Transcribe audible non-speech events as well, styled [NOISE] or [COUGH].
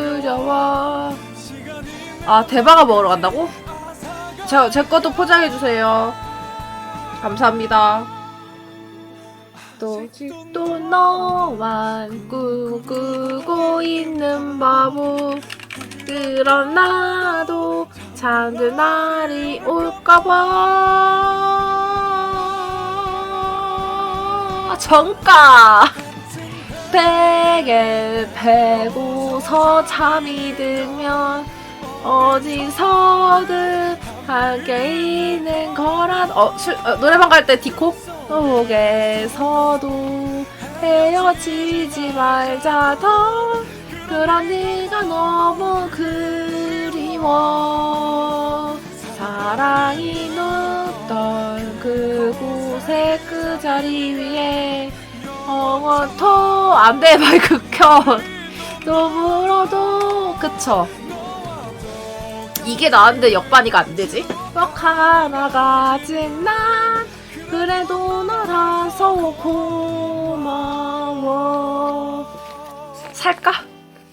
내려드려와. 아 대박아 먹으러 간다고? 제, 제 것도 포장해주세요. 감사합니다. 또, 또 너만 꿈꾸고 있는 바보. 그런 나도 잠든 날이 올까봐. 정가! [LAUGHS] 베개 베고서 잠이 들면 어디서든 함께 있는 거란 어, 술, 어 노래방 갈 때 디코? 속에서도 헤어지지 말자. 더 그런 네가 너무 그리워. 사랑이 눕던 그곳에 그 자리 위에 엉어토 안돼 마이크 켜. 너무러도. 그쵸? 이게 나한테 역반이가 안 되지? 뻑 하나 가 진 난. 그래도 너라서 고